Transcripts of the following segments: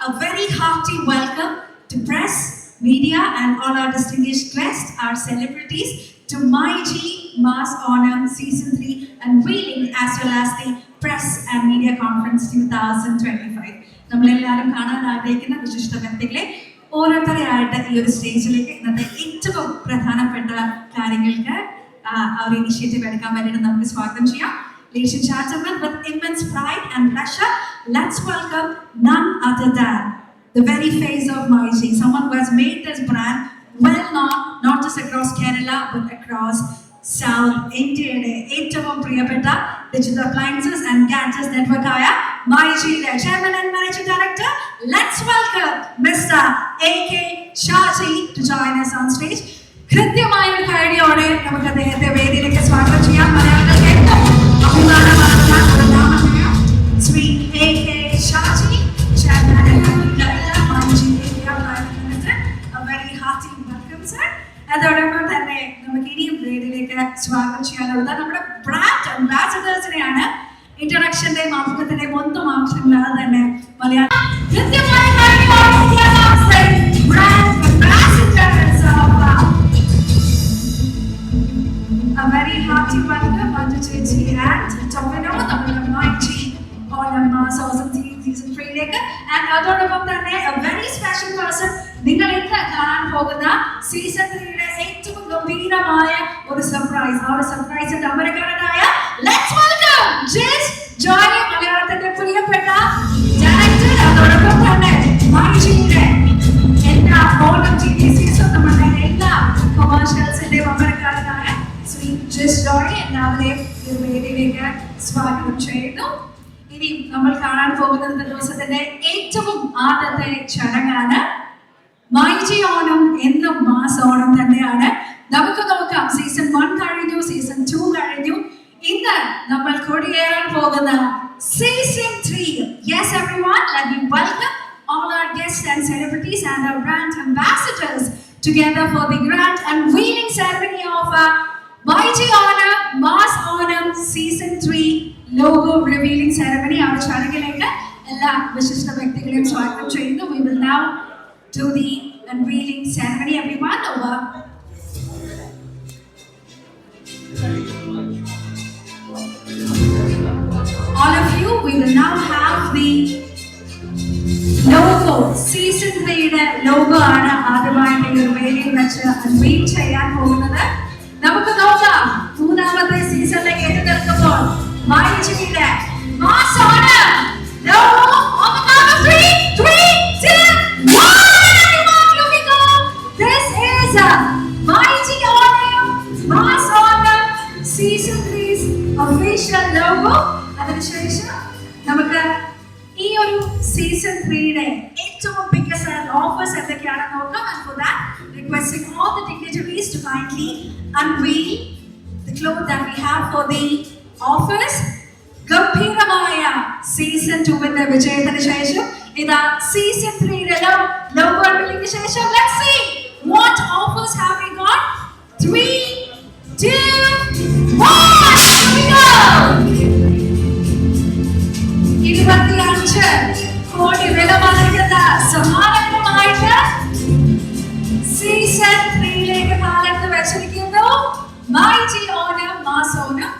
a very hearty welcome to press, media, and all our distinguished guests, our celebrities, to My G Mass Honor Season 3 unveiling as well as the Press and Media Conference 2025. നമ്മളെല്ലാവരും കാണാൻ ആഗ്രഹിക്കുന്ന വിശിഷ്ട വ്യക്തികളെ ഓരോരുത്തരെ ആയിട്ട് ഈ ഒരു സ്റ്റേജിലേക്ക് ഇന്നത്തെ ഏറ്റവും പ്രധാനപ്പെട്ട കാര്യങ്ങൾക്ക് ആ ആ ഒരു ഇനിഷ്യേറ്റീവ് എടുക്കാൻ വേണ്ടിയിട്ട് നമുക്ക് സ്വാഗതം ചെയ്യാം Ladies and gentlemen, with immense pride and pleasure, let's welcome none other than the very face of Maiji, someone who has made this brand well known, not just across Kerala, but across South ഇന്ത്യയുടെ ഏറ്റവും പ്രിയപ്പെട്ട digital appliances and gadgets network ആയ മൈജിയുടെ chairman and managing director let's welcome mister A K Shaji to join us on stage. കൃത്യമായ ഒരു കൈഡിയോടെ നമുക്ക് അദ്ദേഹത്തെ വേദിയിലേക്ക് സ്വാഗതം ചെയ്യാം. മലയാളികൾക്ക് ജോണി എല്ലാവരെയും വേദിയിലേക്ക് സ്വാഗതം ചെയ്യുന്നു. ഇനി നമ്മൾ കാണാൻ പോകുന്നത് ദിവസത്തിന്റെ ഏറ്റവും ആദ്യത്തെ ചടങ്ങാണ്. മൈജി ഓണം എന്ന മാസോണം തന്നെയാണ്. നമുക്ക് നോക്കാം സീസൺ വൺ കഴിഞ്ഞു സീസൺ ടു കഴിഞ്ഞു. ഇന്ന് നമ്മൾ കൊടിയേറാൻ പോകുന്ന season three yes everyone let me welcome all our guests and celebrities and our brand ambassadors together for the grand unveiling ceremony of uh, YG Honor Mass Honor Season 3 logo revealing ceremony. our ചടങ്ങിലേക്ക് എല്ലാ വിശിഷ്ട വ്യക്തികളെയും സ്വാഗതം ചെയ്യുന്നു We will now do the unveiling ceremony. Everyone over. All of you, we will now have the logo season ത്രീയുടെ logo ആണ് ആദ്യമായിട്ട് ഈ ഒരു വേദിയിൽ വെച്ച് അൺവീൽ ചെയ്യാൻ പോകുന്നത് നമുക്ക് നോക്കാം മൂന്നാമത്തെ സീസണിലേക്ക് എത്തി നിൽക്കുമ്പോൾ മൈജിയുടെ മാസാണ് ഫോർ ദി ഓഫേഴ്സ് ഗംഭീരമായ സീസൺ ടുവിന്റെ വിജയത്തിന് ശേഷം ഇതാ സീസൺ ത്രീയുടെ ലോഗോ അൺവീലിംഗിന് ശേഷം. Let see what offers have we got 3 2 1 here we go. ഇരുപത്തിയഞ്ച് കോടി വില മറിക്കുന്ന സമാനമായിട്ട് സീസൺ ത്രീയിലേക്ക് കാലത്ത് വെച്ചിരിക്കുന്നു. മൈജി ഓണം മാസ് ഓണം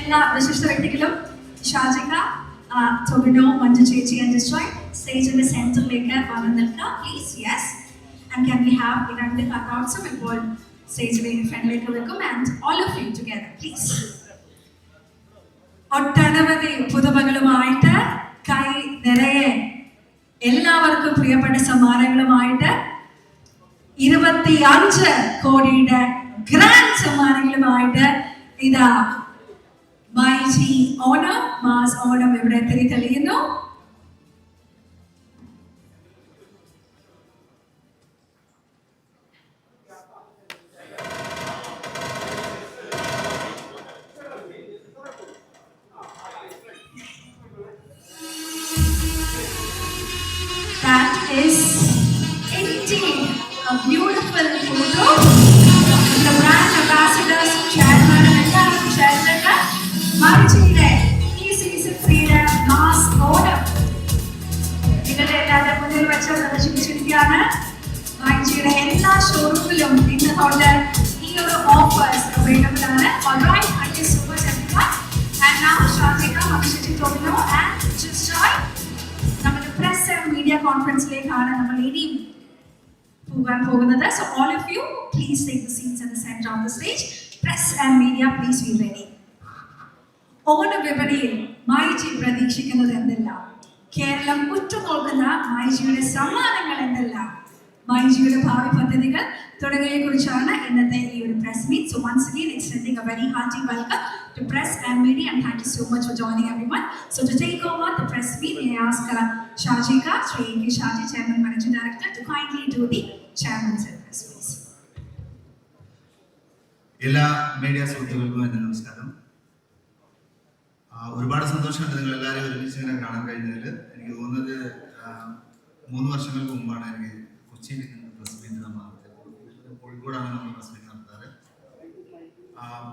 എല്ലാ വിശിഷ്ട വ്യക്തികളും ഷാജിക ടൊബിനോ മഞ്ജു ചേച്ചി ആൻഡ് ഡിസ്ട്രോയ് സ്റ്റേജിന്റെ സെന്ററിലേക്ക് വന്നു നിൽക്കുക please yes and can we have ഈ രണ്ട് കട്ടൗട്ട്സും ഇപ്പോൾ സ്റ്റേജിലേക്ക് ഫ്രണ്ടിലേക്ക് വെക്കും and all of you together please ഒട്ടനവധി പുതുമകളുമായിട്ട് കൈ നിറയെ എല്ലാവർക്കും പ്രിയപ്പെട്ട സമ്മാനങ്ങളുമായിട്ട് ഇരുപത്തി അഞ്ച് കോടിയുടെ ഗ്രാൻഡ് സമ്മാനങ്ങളുമായിട്ട് ഇതാ മൈജി ഓണം മാസ് ഓണം ഇവിടെ തിരി തെളിയുന്നു ഓണ വിപണിയിൽ മൈജി പ്രതീക്ഷിക്കുന്നത് എന്തെല്ലാം കേരളം ഉറ്റുനോക്കുന്ന മൈജിയുടെ സമ്മാനങ്ങൾ എന്തെല്ലാം മൈജിയുടെ ഭാവി പദ്ധതികൾ തുടങ്ങിയവയെ കുറിച്ചാണ് ഇന്നത്തെ ഈ ഒരു press meet so once again a very hearty welcome to press and media and thank you so much for joining everyone so to take over the press meet I ask uh, Shajika, Sri A.K. Director Chairman Managing Director, to kindly do the chairman's address, please. എല്ലാ media സുഹൃത്തുക്കൾക്കും എന്റെ നമസ്കാരം ഒരുപാട് സന്തോഷമുണ്ട് നിങ്ങൾ എല്ലാവരും ഒരുമിച്ച് ഇങ്ങനെ കാണാൻ കഴിഞ്ഞതിൽ എനിക്ക് തോന്നുന്നത് മൂന്ന് വർഷങ്ങൾക്ക് മുമ്പാണ് എനിക്ക് കൊച്ചിയിൽ പ്രസ് മീറ്റ് നമ്മൾ കോഴിക്കോടാണ് നമ്മൾ പ്രസ് മീറ്റ് നടത്താറ്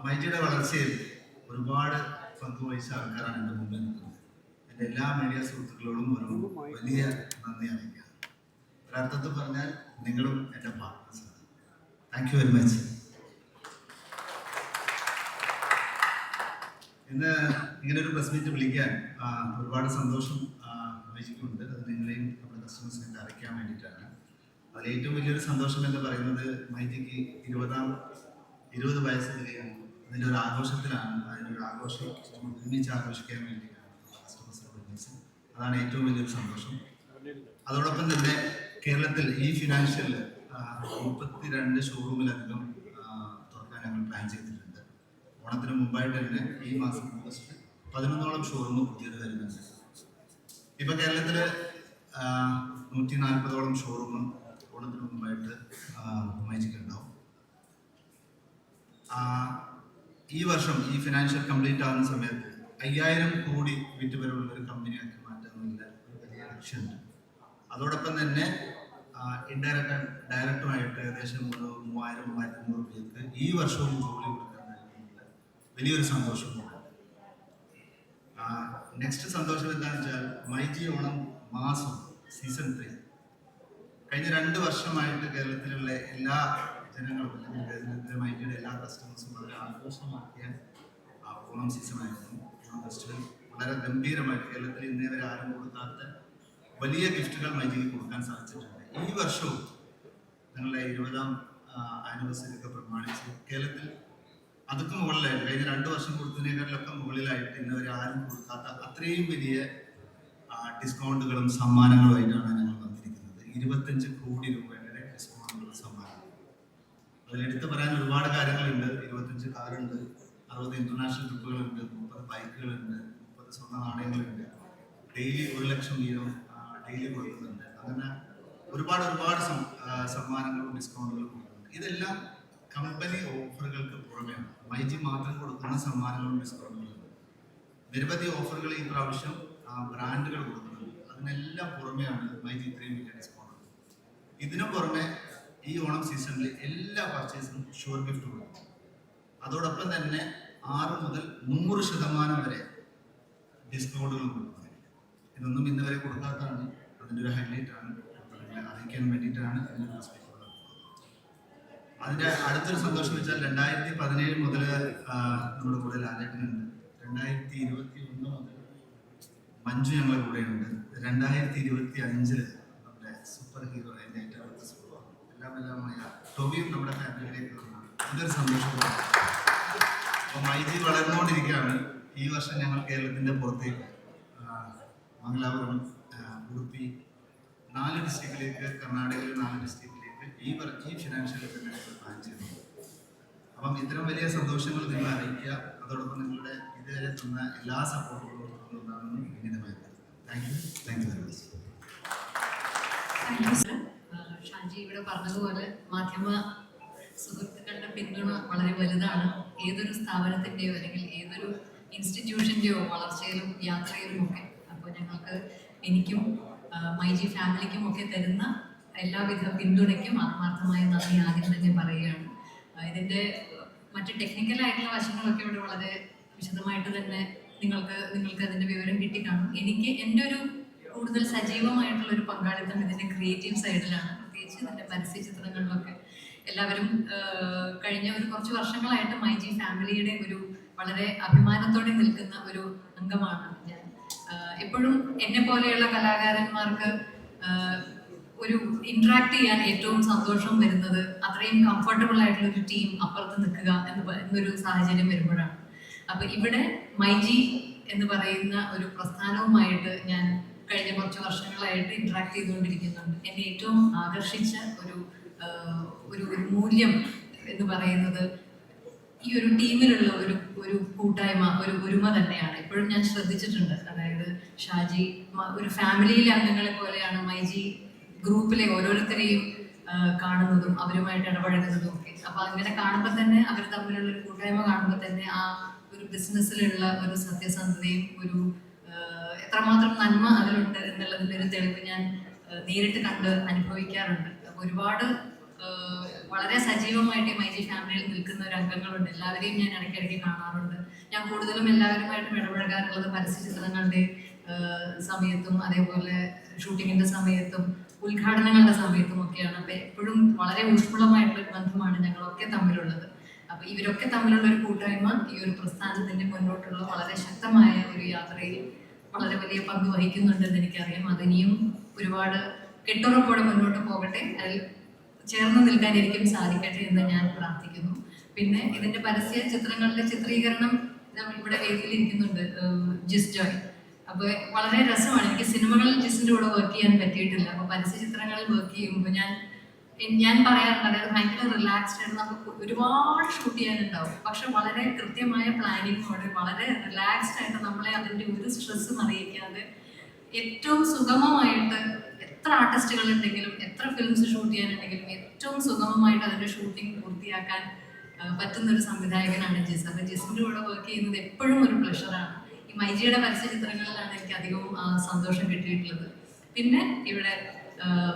മൈജിയുടെ വളർച്ചയിൽ ഒരുപാട് പങ്ക് വഹിച്ച ആൾക്കാരാണ് എന്റെ മുമ്പിൽ നിൽക്കുന്നത്. എന്റെ എല്ലാ മീഡിയ സുഹൃത്തുക്കളോടും ഒരു വലിയ നന്ദി അറിയിക്കുക ഒരർത്ഥത്തിൽ പറഞ്ഞാൽ നിങ്ങളും എന്റെ പാർട്ട്നേഴ്സാണ് താങ്ക് യു വെരി മച്ച് ഇന്ന് ഇങ്ങനെ ഒരു പ്രസ് മീറ്റ് വിളിക്കാൻ ഒരുപാട് സന്തോഷം വഹിച്ചിട്ടുണ്ട് അത് നിങ്ങളെയും നമ്മുടെ കസ്റ്റമേഴ്സിനെ അറിയിക്കാൻ വേണ്ടിയിട്ടാണ്. അതിൽ ഏറ്റവും വലിയൊരു സന്തോഷം എന്ന് പറയുന്നത് മൈജിക്ക് ഇരുപതാം ഇരുപത് വയസ്സ് തികയാണ് അതിന്റെ ഒരു ആഘോഷത്തിലാണ്. അതിന്റെ ഒരു ആഘോഷം ഒരുമിച്ച് ആഘോഷിക്കാൻ വേണ്ടിയിട്ടാണ് അതാണ് ഏറ്റവും വലിയൊരു സന്തോഷം. അതോടൊപ്പം തന്നെ കേരളത്തിൽ ഈ ഫിനാൻഷ്യൽ മുപ്പത്തിരണ്ട് ഷോറൂമിലധികം തുറക്കാൻ ഞങ്ങൾ പ്ലാൻ ചെയ്തിട്ടുണ്ട്. ഓണത്തിന് മുമ്പായിട്ട് തന്നെ ഈ മാസം ഓഗസ്റ്റ് പതിനൊന്നോളം ഷോറൂം പുതിയത് വരുന്നുണ്ട്. ഇപ്പൊ കേരളത്തിൽ നൂറ്റി നാൽപ്പതോളം ഷോറൂമും ഓണത്തിന് മുമ്പായിട്ട് മൈജിക്ക് ഉണ്ടാവും ആ, ഈ വർഷം ഈ ഫിനാൻഷ്യൽ കംപ്ലീറ്റ് ആകുന്ന സമയത്ത് അയ്യായിരം കോടി വിറ്റുവരവുള്ള ഒരു കമ്പനിയാക്കി മാറ്റാനുള്ള ഒരു വലിയ ലക്ഷ്യമുണ്ട്. അതോടൊപ്പം തന്നെ ഇൻഡയറക്റ്റ് ഡയറക്റ്റുമായിട്ട് ഏകദേശം ഒരു മൂവായിരം മൂവായിരത്തി അഞ്ഞൂറ് പേർക്ക് ഈ വർഷവും ജോലി വലിയൊരു സന്തോഷമുണ്ട് നെക്സ്റ്റ് സന്തോഷം എന്താണെന്ന് വെച്ചാൽ മൈജി ഓണം മാസം സീസൺ ത്രീ കഴിഞ്ഞ രണ്ട് വർഷമായിട്ട് കേരളത്തിലുള്ള എല്ലാ ജനങ്ങളും അല്ലെങ്കിൽ മൈജിയുടെ എല്ലാ കസ്റ്റമേഴ്സും വളരെ ആഘോഷമാക്കിയ ഓണം സീസണായിരുന്നു ഓണം ഫെസ്റ്റിവൽ വളരെ ഗംഭീരമായിട്ട് കേരളത്തിൽ ഇന്നേ വരെ ആരും കൊടുക്കാത്ത വലിയ ഗിഫ്റ്റുകൾ മൈജിക്ക് കൊടുക്കാൻ സാധിച്ചിട്ടുണ്ട്. ഈ വർഷവും ഞങ്ങളുടെ ഇരുപതാം ആനിവേഴ്സറി ഒക്കെ പ്രമാണിച്ച് കേരളത്തിൽ അതൊക്കെ മുകളിലായിട്ട് കഴിഞ്ഞ രണ്ട് വർഷം കൊടുത്തതിനേക്കാളിലൊക്കെ മുകളിലായിട്ട് ഇന്നുവരെ ആരും കൊടുക്കാത്ത അത്രയും വലിയ ഡിസ്കൗണ്ടുകളും സമ്മാനങ്ങളുമായിട്ടാണ് ഞങ്ങൾ വന്നിരിക്കുന്നത്. ഇരുപത്തഞ്ച് കോടി രൂപയുടെ ഡിസ്കൗണ്ടുകളും സമ്മാനങ്ങളും. അതിൽ എടുത്തു പറയാൻ ഒരുപാട് കാര്യങ്ങളുണ്ട്. ഇരുപത്തഞ്ച് കാറുണ്ട് അറുപത് ഇന്റർനാഷണൽ ട്രിപ്പുകളുണ്ട് മുപ്പത് ബൈക്കുകളുണ്ട് മുപ്പത് സ്വർണ നാണയങ്ങളുണ്ട്. ഡെയിലി ഒരു ലക്ഷം വീതം ഡെയിലി കൊടുക്കുന്നുണ്ട്. അങ്ങനെ ഒരുപാട് ഒരുപാട് സമ്മാനങ്ങളും ഡിസ്കൗണ്ടുകളും കൊടുക്കുന്നുണ്ട്. ഇതെല്ലാം കമ്പനി ഓഫറുകൾക്ക് പുറമെയാണ്. മൈജി മാത്രം കൊടുക്കുന്ന സമ്മാനങ്ങളും ഡിസ്കൗണ്ടുകളും ഉണ്ട്. നിരവധി ഓഫറുകൾ ഈ പ്രാവശ്യം ബ്രാൻഡുകൾ കൊടുക്കുന്നുണ്ട് അതിനെല്ലാം പുറമെയാണ് മൈജി ഇത്രയും വലിയ ഡിസ്കൗണ്ട് ഇതിനു പുറമെ ഈ ഓണം സീസണിൽ എല്ലാ പർച്ചേസിനും ഷുവർ ഗിഫ്റ്റ് കൊടുക്കും അതോടൊപ്പം തന്നെ ആറ് മുതൽ നൂറ് ശതമാനം വരെ ഡിസ്കൗണ്ടുകൾ കൊടുക്കുന്നുണ്ട് ഇതൊന്നും ഇന്നുവരെ കൊടുക്കാത്തതാണ്. അതിന്റെ ഒരു ഹൈലൈറ്റ് ആണ്. അറിയിക്കാൻ വേണ്ടിയിട്ടാണ് ഉള്ളത് അതിന്റെ അടുത്തൊരു സന്തോഷം വെച്ചാൽ രണ്ടായിരത്തി പതിനേഴ് മുതൽ നമ്മുടെ കൂടെ ലാലേട്ടനുണ്ട്. രണ്ടായിരത്തി ഇരുപത്തി ഒന്ന് മുതൽ മഞ്ജു ഞങ്ങളുടെ കൂടെയുണ്ട്. രണ്ടായിരത്തി ഇരുപത്തി അഞ്ചിൽ നമ്മുടെ സൂപ്പർ ഹീറോ എന്റെ ഏറ്റവും അടുത്ത സുഹൃത്ത് എല്ലാം എല്ലാമായ ടോബിയും നമ്മുടെ ഫാമിലിയിലേക്ക് വന്നു അതൊരു സന്തോഷമാണ്. അപ്പൊ മൈജി വളർന്നുകൊണ്ടിരിക്കുകയാണ്. ഈ വർഷം ഞങ്ങൾ കേരളത്തിന്റെ പുറത്തേക്ക് മംഗലാപുരം ഉടുപ്പി നാല് ഡിസ്ട്രിക്റ്റിലേക്ക് കർണാടകയിലെ നാല് ഡിസ്ട്രിക്റ്റിലേക്ക് ഈ ഈ ഫിനാൻഷ്യൽ അപ്പം ഇത്തരം വലിയ സന്തോഷങ്ങൾ നിങ്ങൾ അറിയിക്കുക. അതോടൊപ്പം നിങ്ങളുടെ ഇതുവരെ തന്ന എല്ലാ സപ്പോർട്ടുകളും. ആഹ് ഷാജി ഇവിടെ പറഞ്ഞതുപോലെ മാധ്യമ സുഹൃത്തുക്കളുടെ പിന്തുണ വളരെ വലുതാണ്. ഏതൊരു സ്ഥാപനത്തിന്റെയോ അല്ലെങ്കിൽ ഏതൊരു ഇൻസ്റ്റിറ്റ്യൂഷന്റെയോ വളർച്ചയിലും യാത്രയിലും ഒക്കെ അപ്പോൾ ഞങ്ങൾക്ക് എനിക്കും മൈജി ഫാമിലിക്കും ഒക്കെ തരുന്ന എല്ലാവിധ പിന്തുണയ്ക്കും. ആത്മാർത്ഥമായ നന്ദി ആദ്യം തന്നെ പറയുകയാണ്. ഇതിന്റെ മറ്റ് ടെക്നിക്കലായിട്ടുള്ള വശങ്ങളൊക്കെ ഇവിടെ വളരെ വിശദമായിട്ട് തന്നെ നിങ്ങൾക്ക് നിങ്ങൾക്ക് അതിന്റെ വിവരം കിട്ടി കാണും എനിക്ക് എന്റെ ഒരു കൂടുതൽ സജീവമായിട്ടുള്ള ഒരു പങ്കാളിത്തം ഇതിന്റെ ക്രിയേറ്റീവ് സൈഡിലാണ് പ്രത്യേകിച്ച് ഇതിന്റെ പരസ്യ ചിത്രങ്ങളിലൊക്കെ. എല്ലാവരും കഴിഞ്ഞ ഒരു കുറച്ച് വർഷങ്ങളായിട്ട് മൈജി ഫാമിലിയുടെ ഒരു വളരെ അഭിമാനത്തോടെ നിൽക്കുന്ന ഒരു അംഗമാണ് ഞാൻ. എപ്പോഴും എന്നെ പോലെയുള്ള കലാകാരന്മാർക്ക് ഒരു ഇന്ററാക്ട് ചെയ്യാൻ ഏറ്റവും സന്തോഷം വരുന്നത് അത്രയും കംഫർട്ടബിൾ ആയിട്ടുള്ള ഒരു ടീം അപ്പുറത്ത് നിൽക്കുക എന്ന് എന്നൊരു സാഹചര്യം വരുമ്പോഴാണ്. അപ്പൊ ഇവിടെ മൈജി എന്ന് പറയുന്ന ഒരു പ്രസ്ഥാനവുമായിട്ട് ഞാൻ കഴിഞ്ഞ കുറച്ച് വർഷങ്ങളായിട്ട് ഇന്ററാക്ട് ചെയ്തുകൊണ്ടിരിക്കുന്നുണ്ട്. എന്നെ ഏറ്റവും ആകർഷിച്ച ഒരു ഒരു ഒരു മൂല്യം എന്ന് പറയുന്നത് ഈ ഒരു ടീമിലുള്ള ഒരു ഒരു കൂട്ടായ്മ ഒരു ഒരുമ തന്നെയാണ്. ഇപ്പോഴും ഞാൻ ശ്രദ്ധിച്ചിട്ടുണ്ട്. അതായത് ഷാജി ഒരു ഫാമിലിയിലെ അംഗങ്ങളെ പോലെയാണ് മൈജി ഗ്രൂപ്പിലെ ഓരോരുത്തരെയും കാണുന്നതും അവരുമായിട്ട് ഇടപഴകുന്നതും ഒക്കെ. അപ്പൊ അങ്ങനെ കാണുമ്പോൾ തന്നെ അവർ തമ്മിലുള്ള ഒരു കൂട്ടായ്മ കാണുമ്പോൾ തന്നെ ആ ഒരു ബിസിനസ്സിലുള്ള ഒരു സത്യസന്ധതയും ഒരു എത്രമാത്രം നന്മ അതിലുണ്ട് എന്നുള്ളതിന്റെ ഒരു തെളിവ് ഞാൻ നേരിട്ട് കണ്ട് അനുഭവിക്കാറുണ്ട്. അപ്പൊ ഒരുപാട് വളരെ സജീവമായിട്ട് ഈ മൈജി ഫാമിലിയിൽ നിൽക്കുന്ന ഒരു അംഗങ്ങളുണ്ട്. എല്ലാവരെയും ഞാൻ ഇടയ്ക്കിടയ്ക്ക് കാണാറുണ്ട്. ഞാൻ കൂടുതലും എല്ലാവരുമായിട്ടും ഇടപഴകാറുള്ളത് പരസ്യ ചിത്രങ്ങളുടെ സമയത്തും അതേപോലെ ഷൂട്ടിങ്ങിന്റെ സമയത്തും ഉദ്ഘാടനങ്ങളുടെ സമയത്തും ഒക്കെയാണ് അപ്പൊ എപ്പോഴും വളരെ ഊഷ്മളമായിട്ടുള്ള ഒരു ബന്ധമാണ് ഞങ്ങളൊക്കെ തമ്മിലുള്ളത്. അപ്പൊ ഇവരൊക്കെ തമ്മിലുള്ള ഒരു കൂട്ടായ്മ ഈ ഒരു പ്രസ്ഥാനത്തിന്റെ മുന്നോട്ടുള്ള വളരെ ശക്തമായ ഒരു യാത്രയിൽ വളരെ വലിയ പങ്ക് വഹിക്കുന്നുണ്ടെന്ന് എനിക്കറിയാം. അതിനിയും ഒരുപാട് കെട്ടുറപ്പോടെ മുന്നോട്ട് പോകട്ടെ. അതിൽ ചേർന്ന് നിൽക്കാൻ എനിക്കും സാധിക്കട്ടെ എന്ന് ഞാൻ പ്രാർത്ഥിക്കുന്നു. പിന്നെ ഇതിന്റെ പരസ്യ ചിത്രങ്ങളുടെ ചിത്രീകരണം ഇവിടെ ഏഹ് ജിസ് ജോയ്. അപ്പൊ വളരെ രസമാണ്. എനിക്ക് സിനിമകളിൽ ജിസിന്റെ കൂടെ വർക്ക് ചെയ്യാൻ പറ്റിയിട്ടില്ല. അപ്പൊ പരസ്യ ചിത്രങ്ങളിൽ വർക്ക് ചെയ്യുമ്പോൾ ഞാൻ ഞാൻ പറയാറുണ്ട് അതായത് ഭയങ്കര റിലാക്സ്ഡ് ആയിട്ട് നമുക്ക് ഒരുപാട് ഷൂട്ട് ചെയ്യാനുണ്ടാവും. പക്ഷെ വളരെ കൃത്യമായ പ്ലാനിങ്ങോടെ വളരെ റിലാക്സ്ഡ് ആയിട്ട് നമ്മളെ അതിന്റെ ഒരു സ്ട്രെസ്സും അറിയിക്കാതെ ഏറ്റവും സുഗമമായിട്ട് എത്ര ആർട്ടിസ്റ്റുകൾ ഉണ്ടെങ്കിലും എത്ര ഫിലിംസ് ഷൂട്ട് ചെയ്യാനുണ്ടെങ്കിലും ഏറ്റവും സുഗമമായിട്ട് അതിന്റെ ഷൂട്ടിംഗ് പൂർത്തിയാക്കാൻ പറ്റുന്ന ഒരു സംവിധായകനാണ് ജിസ്. അപ്പം ജിസിന്റെ കൂടെ വർക്ക് ചെയ്യുന്നത് എപ്പോഴും ഒരു പ്ലഷറാണ് ഈ മൈജിയുടെ പരസ്യ ചിത്രങ്ങളിലാണ് എനിക്ക് അധികവും സന്തോഷം കിട്ടിയിട്ടുള്ളത്. പിന്നെ ഇവിടെ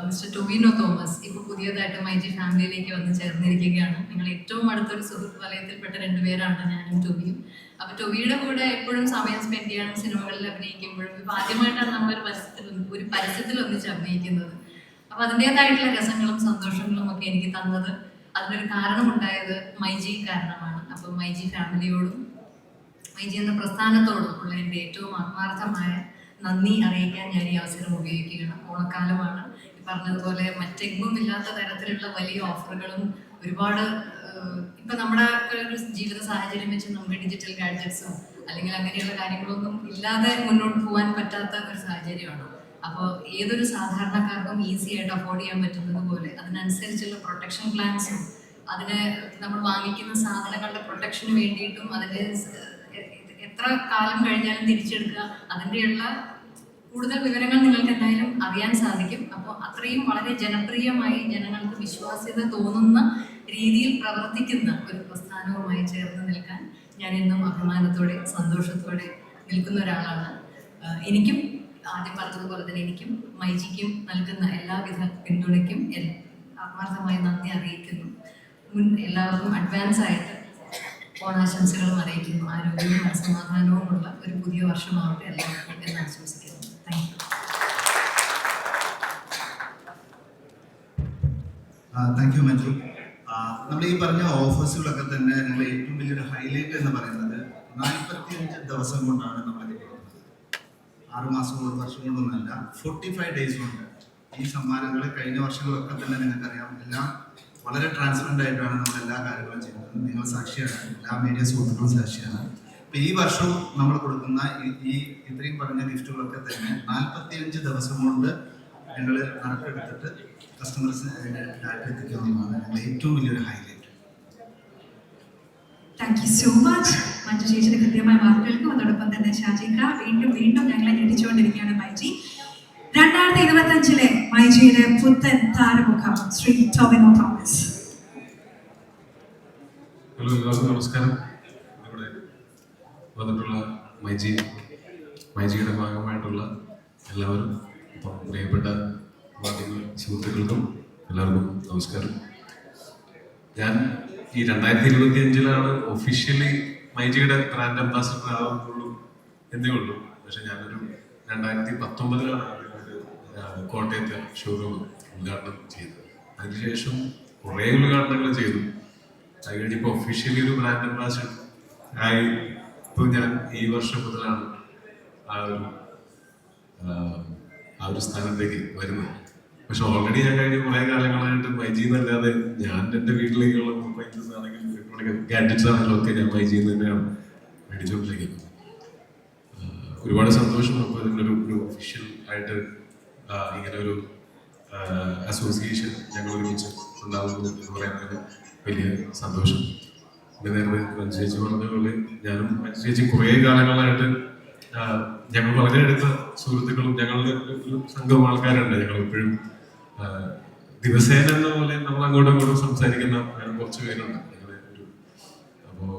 മിസ്റ്റർ ടൊവിനോ തോമസ് ഇപ്പൊ പുതിയതായിട്ട് മൈജി ഫാമിലിയിലേക്ക് വന്ന് ചേർന്നിരിക്കുകയാണ്. നിങ്ങൾ ഏറ്റവും അടുത്തൊരു സുഹൃത്ത് വലയത്തിൽപ്പെട്ട രണ്ടുപേരാണ് ഞാനും ടൊവിയും അപ്പൊ ടൊവിയുടെ കൂടെ എപ്പോഴും സമയം സ്പെൻഡ് ചെയ്യാനും സിനിമകളിൽ അഭിനയിക്കുമ്പോഴും ഇപ്പൊ ആദ്യമായിട്ടാണ് നമ്മൾ ഒരു പരസ്യത്തിൽ ഒരു പരസ്യത്തിൽ ഒന്നിച്ച് അഭിനയിക്കുന്നത്. അപ്പൊ അതിന്റെതായിട്ടുള്ള രസങ്ങളും സന്തോഷങ്ങളും ഒക്കെ എനിക്ക് തന്നത്. അതിനൊരു കാരണമുണ്ടായത് മൈജി കാരണമാണ്. അപ്പൊ മൈജി ഫാമിലിയോടും മൈജി എന്ന പ്രസ്ഥാനത്തോടുള്ള എന്റെ ഏറ്റവും ആത്മാർത്ഥമായ നന്ദി അറിയിക്കാൻ ഞാൻ ഈ അവസരം ഉപയോഗിക്കുകയാണ്. ഓണക്കാലമാണ്. പറഞ്ഞതുപോലെ മറ്റെങ്ങും ഇല്ലാത്ത തരത്തിലുള്ള വലിയ ഓഫറുകളും ഒരുപാട് ഇപ്പം നമ്മുടെ ഒരു ജീവിത സാഹചര്യം വെച്ച് നമുക്ക് ഡിജിറ്റൽ ഗാഡ്ജറ്റ്സോ അല്ലെങ്കിൽ അങ്ങനെയുള്ള കാര്യങ്ങളൊന്നും ഇല്ലാതെ മുന്നോട്ട് പോകാൻ പറ്റാത്ത ഒരു സാഹചര്യമാണ്. അപ്പോൾ ഏതൊരു സാധാരണക്കാർക്കും ഈസി ആയിട്ട് അഫോർഡ് ചെയ്യാൻ പറ്റുന്നത് പോലെ അതിനനുസരിച്ചുള്ള പ്രൊട്ടക്ഷൻ പ്ലാൻസും അതിന് നമ്മൾ വാങ്ങിക്കുന്ന സാധനങ്ങളുടെ പ്രൊട്ടക്ഷന് വേണ്ടിയിട്ടും എ- എത്ര കാലം കഴിഞ്ഞാലും തിരിച്ചെടുക്കുക. അതിന്റെയുള്ള കൂടുതൽ വിവരങ്ങൾ നിങ്ങൾക്ക് എന്തായാലും അറിയാൻ സാധിക്കും. അപ്പോൾ അത്രയും വളരെ ജനപ്രിയമായി ജനങ്ങൾക്ക് വിശ്വാസ്യത തോന്നുന്ന രീതിയിൽ പ്രവർത്തിക്കുന്ന ഒരു പ്രസ്ഥാനവുമായി ചേർന്ന് നിൽക്കാൻ ഞാൻ എന്നും അഭിമാനത്തോടെ സന്തോഷത്തോടെ നിൽക്കുന്ന ഒരാളാണ്. എനിക്കും ആദ്യം പറഞ്ഞതുപോലെ തന്നെ എനിക്കും മൈജിക്കും നൽകുന്ന എല്ലാവിധ പിന്തുണയ്ക്കും ആത്മാർത്ഥമായി നന്ദി അറിയിക്കുന്നു. മുൻ എല്ലാവർക്കും അഡ്വാൻസ് ആയിട്ട് ഓണാശംസകളും അറിയിക്കുന്നു. ആരോഗ്യവും മനസ്സമാധാനവുമുള്ള ഒരു പുതിയ വർഷമാവട്ടെ എല്ലാവർക്കും എന്ന് ആശംസിക്കുന്നു. Thank you thank you Manju. നമ്മൾ ഈ പറഞ്ഞ ഓഫേഴ്സുകളൊക്കെ തന്നെ ഞങ്ങൾ ഏറ്റവും വലിയൊരു ഹൈലൈറ്റ് എന്ന് പറയുന്നത് നാൽപ്പത്തിയഞ്ച് ദിവസം കൊണ്ടാണ് നമ്മൾ ആറ് മാസം ഒരു വർഷം കൊണ്ടൊന്നുമല്ല ഫോർട്ടി ഫൈവ് ഡേയ്സ് കൊണ്ട് ഈ സമ്മാനങ്ങൾ കഴിഞ്ഞ വർഷങ്ങളൊക്കെ തന്നെ നിങ്ങൾക്കറിയാം. എല്ലാം വളരെ ട്രാൻസ്പെറന്റ് ആയിട്ടാണ് നമ്മൾ എല്ലാ കാര്യങ്ങളും ചെയ്യുന്നത്. നിങ്ങൾ സാക്ഷിയാണ്. എല്ലാ മീഡിയ സുഹൃത്തുക്കളും സാക്ഷിയാണ്. ഇപ്പൊ ഈ വർഷവും നമ്മൾ കൊടുക്കുന്ന ഈ- ഇത്രയും പറഞ്ഞ ഗിഫ്റ്റുകളൊക്കെ തന്നെ നാൽപ്പത്തിയഞ്ച് ദിവസം കൊണ്ട് ഞങ്ങൾ കണക്കെടുത്തിട്ട് കസ്റ്റമേഴ്സ് എത്തിക്കുക എന്നുള്ളതാണ് ഞങ്ങളുടെ ഏറ്റവും വലിയൊരു highlight thank you so much Manju ചേച്ചിയുടെ കൃത്യമായ വാക്കുകൾക്കും അതോടൊപ്പം തന്നെ ഷാജിക്ക വീണ്ടും വീണ്ടും ഞങ്ങളെ ഞെട്ടിച്ചുകൊണ്ടിരിക്കുകയാണ് മൈജി. രണ്ടായിരത്തി ഇരുപത്തി അഞ്ചിലെ മൈജിയുടെ പുത്തൻ താരമുഖം ശ്രീ ടോമിനോ തോമസ്. നമസ്കാരം. ഇവിടെ വന്നിട്ടുള്ള മൈജി മൈജിയുടെ ഭാഗമായിട്ടുള്ള എല്ലാവരും ഇപ്പം പ്രിയപ്പെട്ട സുഹൃത്തുക്കൾക്കും എല്ലാവർക്കും നമസ്കാരം. ഞാൻ ഈ രണ്ടായിരത്തി ഇരുപത്തി അഞ്ചിലാണ് ഒഫീഷ്യലി മൈജിയുടെ ബ്രാൻഡ് അംബാസിഡർ ആവുന്നുള്ളൂ എന്നേ ഉള്ളൂ. പക്ഷെ ഞാനൊരു രണ്ടായിരത്തി പത്തൊമ്പതിലാണ് കോട്ടയത്തെ ഷോറൂം ഉദ്ഘാടനം ചെയ്തത് അതിനുശേഷം കുറേ ഉദ്ഘാടനങ്ങൾ ചെയ്തു. അത് ഇപ്പോൾ ഒഫീഷ്യലി ഒരു ബ്രാൻഡ് അംബാസിഡർ ആയി ഇപ്പോൾ ഞാൻ ഈ വർഷം മുതലാണ് ആ ഒരു ആ ഒരു സ്ഥാനത്തേക്ക് വരുന്നത്. പക്ഷെ ഓൾറെഡി ഞാൻ കഴിഞ്ഞ കുറേ കാലങ്ങളായിട്ട് മൈജി എന്നല്ലാതെ ഞാൻ എന്റെ വീട്ടിലേക്കുള്ള മൊബൈൽസ് ആണെങ്കിലും ഇലക്ട്രോണിക് ഗാഡ്ജറ്റ്സ് ആണെങ്കിലും ഒക്കെ ഞാൻ മൈജി തന്നെയാണ് മേടിച്ചുകൊണ്ടിരിക്കുന്നത്. ഒരുപാട് സന്തോഷം. അപ്പോൾ ഇതിനൊരു ഒരു ഒഫീഷ്യൽ ആയിട്ട് ഇങ്ങനെ ഒരു അസോസിയേഷൻ ഞങ്ങൾ ഒരുമിച്ച് ഉണ്ടാകുന്നു എന്ന് പറയുന്നത് വലിയ സന്തോഷം. പിന്നെ നേരത്തെ മനുഷ്യേച്ചി പറഞ്ഞതുപോലെ പറഞ്ഞ പോലെ ഞാനും മനുഷ്യേച്ചി കുറേ കാലങ്ങളായിട്ട് ഞങ്ങൾ വളരെ അടുത്ത സുഹൃത്തുക്കളും ഞങ്ങളുടെ ഒരു സംഘം ആൾക്കാരുണ്ട്. ഞങ്ങൾ എപ്പോഴും ദിവസേന എന്ന പോലെ നമ്മൾ അങ്ങോട്ടും ഇങ്ങോട്ടും സംസാരിക്കുന്ന കുറച്ച് പേരുണ്ട്. ഞങ്ങളുടെ ഒരു അപ്പോൾ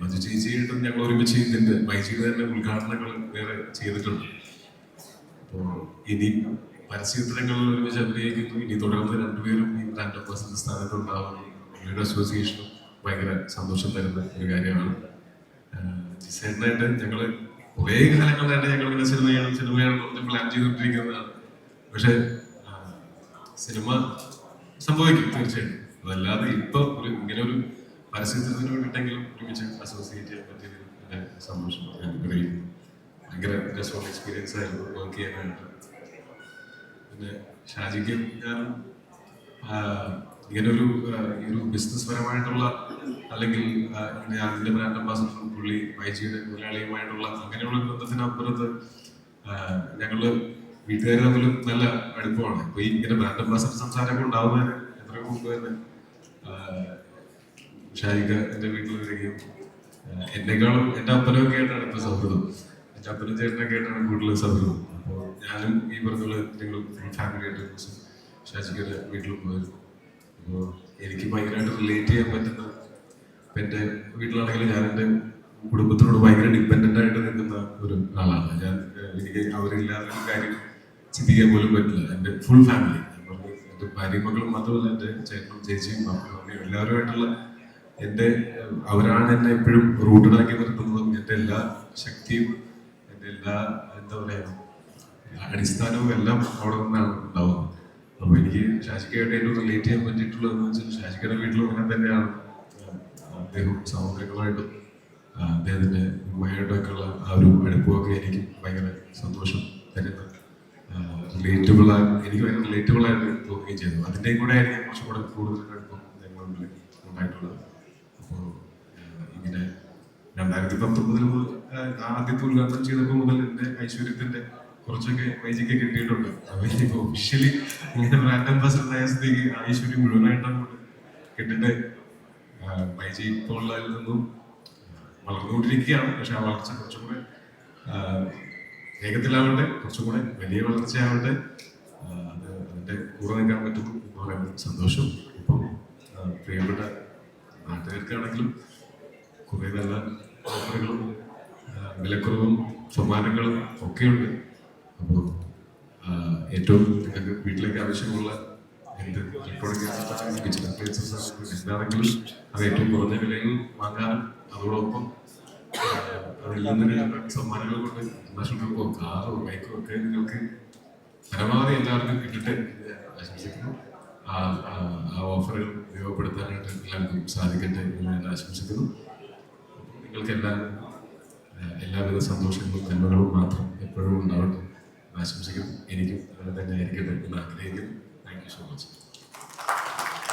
മഞ്ജു ചേച്ചിയായിട്ടും ഞങ്ങൾ ഒരുമിച്ച് ഇതിന്റെ മൈജിയുടെ തന്നെ ഉദ്ഘാടനങ്ങൾ വേറെ ചെയ്തിട്ടുണ്ട്. ഇനി പരസ്യത്തിരങ്ങളിൽ ഒരുമിച്ച് അഭിനയിക്കുന്നു ഇനി തുടർന്ന് രണ്ടുപേരും ഈ ബ്രാൻഡ് അംബാസിഡർ സ്ഥാനത്ത് ഉണ്ടാവുന്നു അവരുടെ അസോസിയേഷനും ഭയങ്കര സന്തോഷം തരുന്ന ഒരു കാര്യമാണ്. ജിസേട്ടനായിട്ട് ഞങ്ങൾ കുറേ കാലങ്ങളായിട്ട് ഞങ്ങൾ ഇങ്ങനെ സിനിമ ചെയ്യണം സിനിമ ചെയ്യണം പ്ലാൻ ചെയ്തുകൊണ്ടിരിക്കുന്നതാണ് പക്ഷെ സിനിമ സംഭവിക്കും തീർച്ചയായും അതല്ലാതെ ഇപ്പൊ ഒരു ഇങ്ങനെ ഒരു പരസ്യത്തിന് വേണ്ടിയിട്ടെങ്കിലും ഒരുമിച്ച് അസോസിയേറ്റ് ചെയ്യാൻ പറ്റിയതിൽ സന്തോഷം ഞാൻ അറിയിക്കുന്നു ഭയങ്കര രസമുള്ള എക്സ്പീരിയൻസ് ആയിരുന്നു വർക്ക് ചെയ്യാനായിട്ട്. പിന്നെ ഷാജിക്ക് ഞാൻ ഇങ്ങനെ ഒരു ഈ ഒരു ബിസിനസ് പരമായിട്ടുള്ള അല്ലെങ്കിൽ അതിന്റെ ബ്രാൻഡ് അംബാസിഡർ പുള്ളി വൈജിയുടെ മുതലാളിയുമായിട്ടുള്ള അങ്ങനെയുള്ള ബന്ധത്തിനപ്പുറത്ത് ഞങ്ങൾ വീട്ടുകാർ തമ്മിലും നല്ല അടുപ്പമാണ്. ഇപ്പൊ ഈ ഇങ്ങനെ ബ്രാൻഡ് അംബാസിഡർ സംസാരമൊക്കെ ഉണ്ടാവുന്നതിന് എത്രയോ മുമ്പ് തന്നെ ഷാജിക്ക് എന്റെ വീട്ടിൽ വരികയും എന്നെക്കാളും എന്റെ അപ്പനൊക്കെ ആയിട്ടാണ് ഇപ്പൊ സൗഹൃദം. എന്റെ ചേട്ടനെ ആയിട്ടാണ് കൂടുതൽ സൗഹൃദം അപ്പോൾ ഞാനും ഈ പറഞ്ഞുള്ള ഞങ്ങൾ ഫാമിലി ആയിട്ട് ഷാജിക്കയുടെ വീട്ടിൽ പോയിരുന്നു. അപ്പോൾ എനിക്ക് ഭയങ്കരമായിട്ട് റിലേറ്റ് ചെയ്യാൻ പറ്റുന്ന ഇപ്പം എന്റെ വീട്ടിലാണെങ്കിൽ ഞാൻ എന്റെ കുടുംബത്തിനോട് ഭയങ്കര ഡിപ്പെൻഡന്റ് ആയിട്ട് നിൽക്കുന്ന ഒരു ആളാണ്. ഞാൻ എനിക്ക് അവരില്ലാത്ത കാര്യം ചിന്തിക്കാൻ പോലും പറ്റില്ല. എന്റെ ഫുൾ ഫാമിലി എന്റെ ഭാര്യ മക്കളും മാത്രമല്ല എന്റെ ചേട്ടനും ചേച്ചിയും മക്കളും എല്ലാവരുമായിട്ടുള്ള എന്റെ അവരാണ് എന്നെ എപ്പോഴും റൂട്ടഡാക്കി നിർത്തുന്നതും എന്റെ എല്ലാ ശക്തിയും എല്ലാ എന്താ പറയുക അടിസ്ഥാനവും എല്ലാം അവിടെ നിന്നാണ് ഉണ്ടാവുന്നത്. അപ്പോൾ എനിക്ക് ഷാജിക്കായിട്ട് ഏറ്റവും റിലേറ്റ് ചെയ്യാൻ പറ്റിയിട്ടുള്ളതെന്ന് വെച്ചാൽ ഷാജിക്കയുടെ വീട്ടിലും അങ്ങനെ തന്നെയാണ് അദ്ദേഹം സഹോദരങ്ങളുമായിട്ടും അദ്ദേഹത്തിന്റെ അദ്ദേഹത്തിന്റെ ഉമ്മയായിട്ടൊക്കെ ഉള്ള ആ ഒരു അടുപ്പമൊക്കെ എനിക്ക് ഭയങ്കര സന്തോഷം തരുന്ന റിലേറ്റബിൾ എനിക്ക് ഭയങ്കര റിലേറ്റബിൾ ആയിട്ട് തോന്നുകയും ചെയ്തു. അതിന്റെയും കൂടെ ആയിരിക്കും കുറച്ചും കൂടെ കൂടുതൽ അടുപ്പം ഞങ്ങളുടെ ഉണ്ടായിട്ടുള്ളത്. അപ്പോൾ ഇങ്ങനെ രണ്ടായിരത്തി പത്തൊമ്പതിൽ മുതൽ ആദ്യത്തെ ഉദ്ഘാടനം ചെയ്തപ്പോൾ മുതൽ എന്റെ ഐശ്വര്യത്തിന്റെ കുറച്ചൊക്കെ മൈജിക്ക് കിട്ടിയിട്ടുണ്ട്. അപ്പൊ ഇനിയിപ്പോ ഒഫീഷ്യലി ഇങ്ങനെ ബ്രാൻഡ് അംബാസിഡർ ആയ സ്ഥിതിക്ക് ഐശ്വര്യം മുഴുവനായിട്ട് അങ്ങോട്ട് കിട്ടട്ടെ വൈജി ഇപ്പോൾ ഉള്ളതിൽ നിന്നും വളർന്നുകൊണ്ടിരിക്കുകയാണ്. പക്ഷെ ആ വളർച്ച കുറച്ചും കൂടെ വേഗത്തിലാവട്ടെ കുറച്ചും കൂടെ വലിയ വളർച്ചയാവട്ടെ. അത് അതിന്റെ കൂടെ നിൽക്കാൻ പറ്റുന്നു എന്ന് പറയുമ്പോൾ സന്തോഷം. ഇപ്പം പ്രിയപ്പെട്ട നാട്ടുകാർക്കാണെങ്കിലും കുറേ നല്ല ഓഫറുകളും വിലക്കുറവും സമ്മാനങ്ങളും ഒക്കെയുണ്ട്. അപ്പോൾ ഏറ്റവും നിങ്ങൾക്ക് വീട്ടിലേക്ക് ആവശ്യമുള്ള എന്ത് ഇലക്ട്രോണിക് അത് ഏറ്റവും കുറഞ്ഞ വിലയിൽ വാങ്ങാനും അതോടൊപ്പം അതിൽ നിന്ന് സമ്മാനങ്ങൾ കൊണ്ട് ട്രിപ്പോ കാറോ ബൈക്കോ ഒക്കെ നിങ്ങൾക്ക് പരമാവധി എല്ലാവർക്കും കിട്ടട്ടെ ആശംസിക്കുന്നു. ആ ഓഫറുകൾ ഉപയോഗപ്പെടുത്താനായിട്ട് എല്ലാവർക്കും സാധിക്കട്ടെ എന്ന് ഞാൻ ആശംസിക്കുന്നു. നിങ്ങൾക്ക് എല്ലാവരും എല്ലാവിധ സന്തോഷങ്ങളും നന്മകളും മാത്രം എപ്പോഴും ഉണ്ടാവട്ടെ. ആശംസിക്കും എനിക്കും അങ്ങനെ തന്നെ ആയിരിക്കട്ടെ എന്ന് ആഗ്രഹിക്കുന്നു. Thank you so much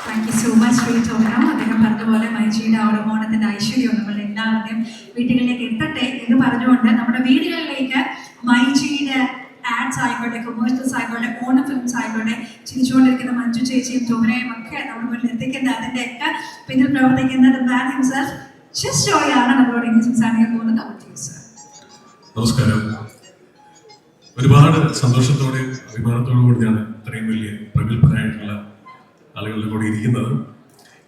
thank you so much Sri ചോദനം അദ്ദേഹം പറഞ്ഞതുപോലെ മൈജിയുടെ ഓണത്തിന്റെ ഐശ്വര്യം നമ്മൾ എല്ലാവരുടെയും വീടുകളിലേക്ക് എത്തട്ടെ എന്ന് പറഞ്ഞുകൊണ്ട് നമ്മുടെ വീടുകളിലേക്ക് മൈജിയുടെ ആഡ്സ് ആയിക്കോട്ടെ കൊമേഴ്ഷ്യൽസ് ആയിക്കോട്ടെ ഓണ ഫിലിംസ് ആയിക്കോട്ടെ ചിരിച്ചുകൊണ്ടിരിക്കുന്ന മഞ്ജു ചേച്ചിയും ടോമിനയും ഒക്കെ നമ്മുടെ മുന്നിൽ എത്തിക്കുന്ന അതിന്റെ ഒക്കെ പിന്നിൽ പ്രവർത്തിക്കുന്ന മാൻ ഹിംസെൽഫ് ഷിസ് ജോയാണ് നമ്മളോട് ഇനി സംസാരിക്കാൻ പോകുന്നത് അവർ സർ നമസ്കാരം. ഒരുപാട് സന്തോഷത്തോടെയും അഭിമാനത്തോടു കൂടിയാണ് ഇത്രയും വലിയ പ്രഗത്ഭരായിട്ടുള്ള ആളുകളുടെ കൂടെ ഇരിക്കുന്നത്.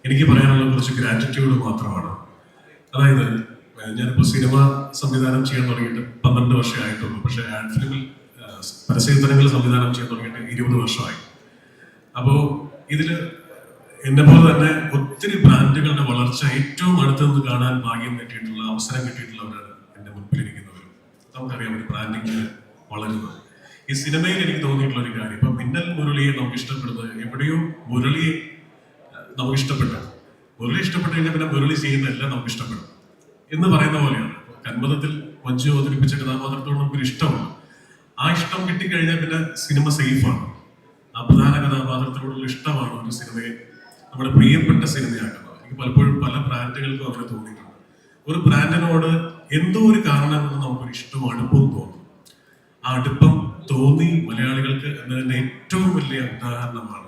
എനിക്ക് പറയാനുള്ള കുറച്ച് ഗ്രാറ്റിറ്റ്യൂഡ് മാത്രമാണ്. അതായത് ഞാനിപ്പോൾ സിനിമ സംവിധാനം ചെയ്യാൻ തുടങ്ങിയിട്ട് പന്ത്രണ്ട് വർഷമായിട്ടുള്ളൂ പക്ഷേ ആഡ് ഫിലിമിൽ പരസ്യത്തരങ്ങൾ സംവിധാനം ചെയ്യാൻ തുടങ്ങിയിട്ട് ഇരുപത് വർഷമായി. അപ്പോൾ ഇതിൽ എന്നെ പോലെ തന്നെ ഒത്തിരി ബ്രാൻഡുകളുടെ വളർച്ച ഏറ്റവും അടുത്ത് നിന്ന് കാണാൻ ഭാഗ്യം കിട്ടിയിട്ടുള്ള അവസരം കിട്ടിയിട്ടുള്ളവരാണ് എന്റെ മുൻപിലിരിക്കുന്നവരും നമുക്കറിയാം ഒരു ബ്രാൻഡിങ് വളരുന്നത്. ഈ സിനിമയിൽ എനിക്ക് തോന്നിയിട്ടുള്ള ഒരു കാര്യം ഇപ്പൊ മിന്നൽ മുരളിയെ നമുക്ക് ഇഷ്ടപ്പെടുന്നത് എവിടെയോ മുരളിയെ നമുക്ക് ഇഷ്ടപ്പെട്ടു മുരളി ഇഷ്ടപ്പെട്ടു കഴിഞ്ഞാൽ പിന്നെ മുരളി ചെയ്യുന്ന എല്ലാം നമുക്ക് ഇഷ്ടപ്പെടും എന്ന് പറയുന്ന പോലെയാണ്. കന്മതത്തിൽ മഞ്ജു അവതരിപ്പിച്ച കഥാപാത്രത്തോട് നമുക്കൊരു ഇഷ്ടമാണ് ആ ഇഷ്ടം കിട്ടിക്കഴിഞ്ഞാൽ പിന്നെ സിനിമ സേഫാണ് ആ പ്രധാന കഥാപാത്രത്തിനോടുള്ള ഇഷ്ടമാണ് ഒരു സിനിമയെ നമ്മുടെ പ്രിയപ്പെട്ട സിനിമയാക്കുന്നത് എനിക്ക് പലപ്പോഴും പല ബ്രാൻഡുകൾക്കും അവരെ തോന്നിയിട്ടുണ്ട്. ഒരു ബ്രാൻഡിനോട് എന്തോ ഒരു കാരണം കൊണ്ട് നമുക്കൊരു ഇഷ്ടവും അടുപ്പവും തോന്നും ആ അടുപ്പം തോന്നി മലയാളികൾക്ക് എന്നതിന്റെ ഏറ്റവും വലിയ ഉദാഹരണമാണ്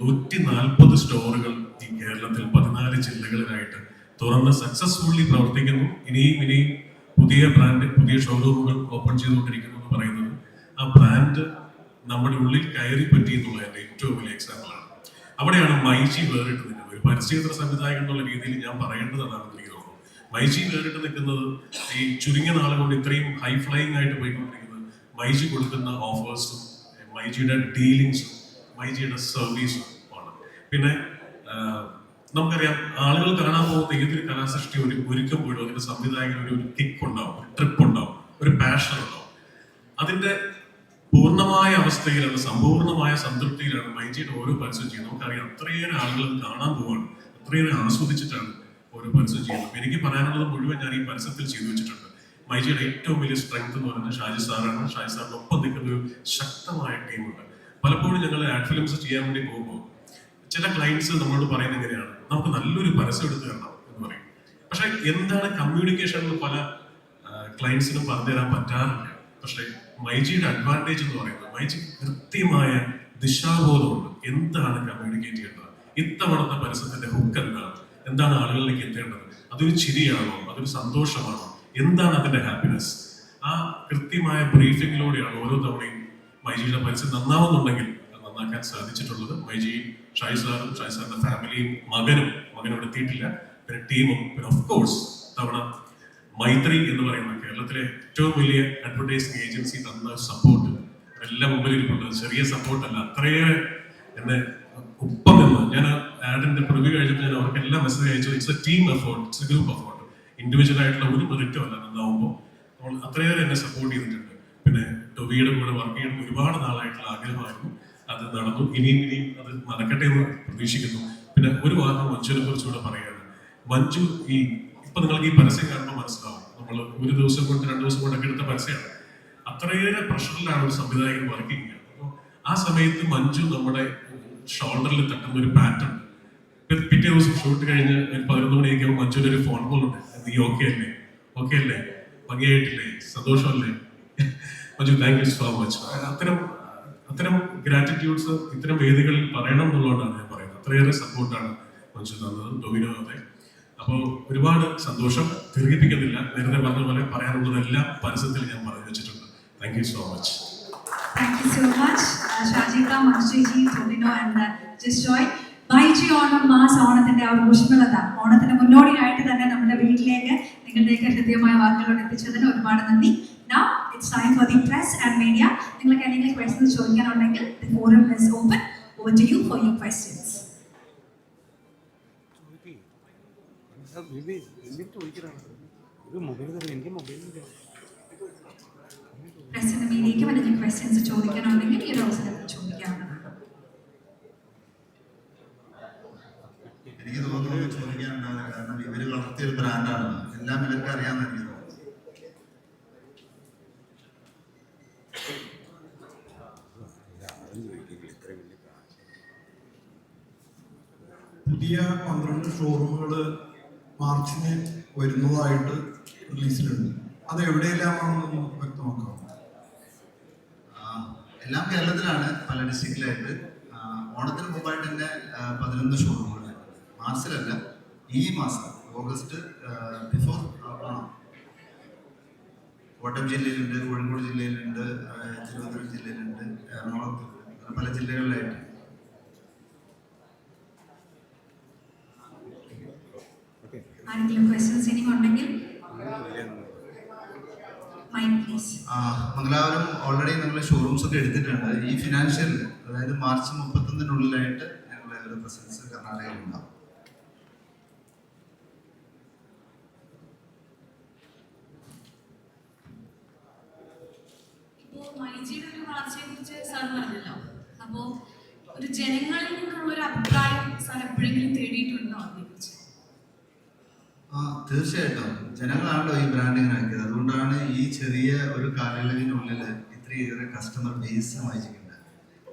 നൂറ്റി നാൽപ്പത് സ്റ്റോറുകൾ ഈ കേരളത്തിൽ പതിനാല് ജില്ലകളിലായിട്ട് തുറന്ന് സക്സസ്ഫുള്ളി പ്രവർത്തിക്കുന്നു. ഇനിയും ഇനിയും പുതിയ ബ്രാൻഡ് പുതിയ ഷോറൂമുകൾ ഓപ്പൺ ചെയ്തുകൊണ്ടിരിക്കുന്നു എന്ന് പറയുന്നത് ആ ബ്രാൻഡ് നമ്മുടെ ഉള്ളിൽ കയറി പറ്റി എന്നുള്ളതിന്റെ ഏറ്റവും വലിയ എക്സാമ്പിൾ ആണ്. അവിടെയാണ് മൈജി വേറിട്ട് നിൽക്കുന്നത് ഒരു പരസ്യചിത്ര സംവിധായകൻ എന്നുള്ള രീതിയിൽ ഞാൻ തോന്നുന്നത് മൈജി വേറിട്ട് നിൽക്കുന്നത് ഈ ചുരുങ്ങിയ നാളെ കൊണ്ട് ഇത്രയും ഹൈ ഫ്ലൈയിങ് ആയിട്ട് പോയിക്കൊണ്ടിരിക്കുന്നത് മൈജി കൊടുക്കുന്ന ഓഫേഴ്സും മൈജിയുടെ ഡീലിങ്സും മൈജിയുടെ സർവീസും ആണ്. പിന്നെ നമുക്കറിയാം ആളുകൾ കാണാൻ പോകുന്ന ഏതൊരു കലാസൃഷ്ടി ഒരു ഒരുക്കുമ്പോഴും അതിന്റെ സംവിധായകന് ഒരു കിക്ക് ഉണ്ടാവും ഒരു ട്രിപ്പ് ഉണ്ടാവും ഒരു പാഷൻ ഉണ്ടാവും. അതിന്റെ പൂർണമായ അവസ്ഥയിലാണ് സമ്പൂർണമായ സംതൃപ്തിയിലാണ് മൈജിയുടെ ഓരോ പരസ്യം ചെയ്യുന്നത് നമുക്കറിയാം അത്രയേറെ ആളുകൾ കാണാൻ പോവാണ് അത്രയേറെ ആസ്വദിച്ചിട്ടാണ് ഓരോ പരസ്യം ചെയ്യണം എനിക്ക് പറയാനുള്ളത് മുഴുവൻ ഞാൻ ഈ പരസ്യത്തിൽ ചെയ്തു വെച്ചിട്ടുണ്ട്. മൈജിയുടെ ഏറ്റവും വലിയ സ്ട്രെങ്ത് എന്ന് പറയുന്നത് ഷാജി സാറാണ്. ഷാജി സാറിന് ഒപ്പം നിൽക്കുന്ന ഒരു ശക്തമായ ടീമുണ്ട് പലപ്പോഴും ഞങ്ങൾ ആഡ് ഫിലിംസ് ചെയ്യാൻ വേണ്ടി പോകുമ്പോൾ ചില ക്ലയൻസ് നമ്മളോട് പറയുന്നത് എങ്ങനെയാണ് നമുക്ക് നല്ലൊരു പരസ്യം എടുത്തു തരണം എന്ന് പറയും. പക്ഷെ എന്താണ് കമ്മ്യൂണിക്കേഷൻ എന്ന് പല ക്ലയൻസിനും പറഞ്ഞു തരാൻ പറ്റാറില്ല. പക്ഷെ മൈജിയുടെ അഡ്വാന്റേജ് എന്ന് പറയുന്നത് മൈജി കൃത്യമായ ദിശാബോധമുണ്ട്. എന്താണ് കമ്മ്യൂണിക്കേറ്റ് ചെയ്യേണ്ടത്? ഇത്തവണത്തെ പരസ്യത്തിന്റെ ഹുക്ക് എന്താണ്? എന്താണ് ആളുകളിലേക്ക് എത്തേണ്ടത്? അതൊരു ചിരിയാണോ? അതൊരു സന്തോഷമാണോ? എന്താണ് അതിന്റെ ഹാപ്പിനെസ് ആ കൃത്യമായ ബ്രീഫിങ്ങിലൂടെയാണ് ഓരോ തവണയും മൈജിയുടെ പരസ്യം നന്നാവുന്നുണ്ടെങ്കിൽ നന്നാക്കാൻ സാധിച്ചിട്ടുള്ളത് മൈജി ഷായി സാറും ഷായി സാറിന്റെ ഫാമിലിയും മകനും മകനും ഇവിടെ എത്തിയിട്ടില്ല. പിന്നെ ടീമും പിന്നെ ഓഫ് കോഴ്സ് തവണ മൈത്രി എന്ന് പറയുന്ന കേരളത്തിലെ ഏറ്റവും വലിയ അഡ്വർടൈസിങ് ഏജൻസി തന്ന സപ്പോർട്ട് എല്ലാം മുമ്പിൽ ഇരിപ്പുണ്ട് ചെറിയ സപ്പോർട്ട് അല്ല അത്രയേറെ എന്നെ ഒപ്പം നിന്ന് ഞാൻ ആഡിന്റെ പ്രിവ്യൂ കഴിഞ്ഞപ്പോൾ ഞാൻ അവർക്ക് എല്ലാം മെസ്സേജ് അയച്ചു. It's a team effort it's a group effort individual ആയിട്ടുള്ള ഒരു മെറിറ്റും അല്ല നന്നാവുമ്പോൾ നമ്മൾ അത്രയേറെ എന്നെ സപ്പോർട്ട് ചെയ്തിട്ടുണ്ട്. പിന്നെ ടൊവിയുടെ കൂടെ വർക്ക് ചെയ്യാൻ ഒരുപാട് നാളായിട്ടുള്ള ആഗ്രഹമായിരുന്നു. അത് നടന്നു. ഇനിയും ഇനിയും അത് നടക്കട്ടെ എന്ന് പ്രതീക്ഷിക്കുന്നു. പിന്നെ ഒരു വാഹനം മഞ്ജുവിനെ കുറിച്ചുകൂടെ പറയുകയാണ്. മഞ്ജു ഈ ഇപ്പൊ നിങ്ങൾക്ക് ഈ പരസ്യം കാണുമ്പോൾ മനസ്സിലാവും. നമ്മൾ ഒരു ദിവസം കൊണ്ട് രണ്ട് ദിവസം കൊണ്ടൊക്കെ എടുത്ത പരസ്യമാണ് അത്രയേറെ പ്രഷറിലാണ് ഒരു സംവിധായകൻ വർക്ക് ചെയ്യുന്നത്. അപ്പോൾ ആ സമയത്ത് മഞ്ജു നമ്മുടെ ഷോൾഡറിൽ തട്ടുന്ന ഒരു പാറ്റേൺ. പിറ്റേ ദിവസം ഷൂട്ട് കഴിഞ്ഞ് ഒരു പതിനൊന്ന് മണിയൊക്കെ മഞ്ജുവിന് ഒരു ഫോൺ കോൾ ഉണ്ട്. നീ ഓക്കെ അല്ലേ? ഓക്കെ അല്ലേ? ഭംഗിയായിട്ടില്ലേ? സന്തോഷമല്ലേ? Manju thank you so much അത്തരം അത്തരം ഗ്രാറ്റിറ്റ്യൂഡ്സ് ഇത്തരം വേദികളിൽ പറയണം എന്നുള്ളതുകൊണ്ടാണ് ഞാൻ പറയുന്നത്. അത്രയേറെ സപ്പോർട്ടാണ് മഞ്ജു തന്നത് ഡൊമിനോ അതെ അപ്പോൾ ഒരുപാട് സന്തോഷം. ദീർഘിപ്പിക്കുന്നില്ല. നേരത്തെ പറഞ്ഞ പോലെ പറയാനുള്ളതെല്ലാം പരസ്യത്തിൽ ഞാൻ പറഞ്ഞു വെച്ചിട്ടുണ്ട്. Thank you so much Thank you so much, uh, Shajika, Manjuji, Tolino and uh, join. ബൈജി ഓണം മാസ് ഓണത്തിന്റെ ആ ഊഷ്മളത ഓണത്തിന് മുന്നോടിയായിട്ട് തന്നെ നമ്മുടെ വീട്ടിലേക്ക് നിങ്ങളുടെയൊക്കെ ഹൃദയമായ വാക്കുകളോട് എത്തിച്ചതിന് ഒരുപാട് നന്ദി Now it's time for the press and media നിങ്ങൾക്ക് എന്തെങ്കിലും ക്വസ്റ്റ്യൻസ് ചോദിക്കാനുണ്ടെങ്കിൽ is open. Over to you for your questions. ബേബി എന്തിട്ട് ചോദിക്കലാണ് ഇത് മൊബൈൽ തരും എനിക്ക് മൊബൈലില്ല പ്രസിന് മീഡിയയ്ക്ക് എന്തെങ്കിലും ക്വസ്റ്റ്യൻസ് ചോദിക്കാനുണ്ടെങ്കിൽ ഈ ഒരു അവസരത്തിൽ ചോദിക്കാവുന്നതാണ്. എനിക്ക് തോന്നുന്നു ചോദിക്കാനുണ്ടാവില്ല. കാരണം ഇവർ വളർത്തിയ ഒരു ബ്രാൻഡാണ് എല്ലാം ഇവർക്ക് അറിയാമെന്ന് എനിക്ക് തോന്നുന്നു പുതിയ പന്ത്രണ്ട് ഷോറൂമുകൾ മാർച്ചിന് വരുന്നതായിട്ട് റിലീസിലുണ്ട് അത് എവിടെയെല്ലാമാണെന്ന് വ്യക്തമാക്കാം എല്ലാം കേരളത്തിലാണ് പല ഡിസ്ട്രിക്റ്റിലായിട്ട് ഓണത്തിന് മുമ്പായിട്ട് തന്നെ പതിനൊന്ന് ഷോറൂമുകൾ മാർച്ചിലല്ല ഈ മാസം ഓഗസ്റ്റ് ബിഫോർ ഓണം. കോട്ടയം ജില്ലയിലുണ്ട് കോഴിക്കോട് ജില്ലയിലുണ്ട് തിരുവനന്തപുരം ജില്ലയിലുണ്ട് എറണാകുളത്ത് പല ജില്ലകളിലായിട്ട്. ആരെങ്കിലും ക്വസ്റ്റ്യൻസ് ഇനി ഉണ്ടെങ്കിൽ മംഗലാപുരം ഓൾറെഡി ഞങ്ങൾ ഷോറൂംസ് ഒക്കെ എടുത്തിട്ടുണ്ട്. ഈ ഫിനാൻഷ്യൽ അതായത് മാർച്ച് മുപ്പത്തൊന്നിനുള്ളിലായിട്ട് ഞങ്ങളുടെ ഒരു പ്രസൻസ് കർണാടകയിൽ ഉണ്ടാവും മൈജിയുടെ ഒരു വളർച്ചയെ കുറിച്ച് സാർ പറഞ്ഞല്ലോ. അപ്പോ ഒരു ജനങ്ങളിൽ നിന്നുള്ള ഒരു അഭിപ്രായം സാർ എപ്പോഴെങ്കിലും തേടിയിട്ടുണ്ടോ അതിനെക്കുറിച്ച് ആ തീർച്ചയായിട്ടും. ജനങ്ങളാണല്ലോ ഈ ബ്രാൻഡിങ് ആക്കിയത് അതുകൊണ്ടാണ് ഈ ചെറിയ ഒരു കാലയളവിനുള്ളിൽ ഇത്രയേറെ കസ്റ്റമർ ബേസ് വായിച്ചിട്ടുണ്ട്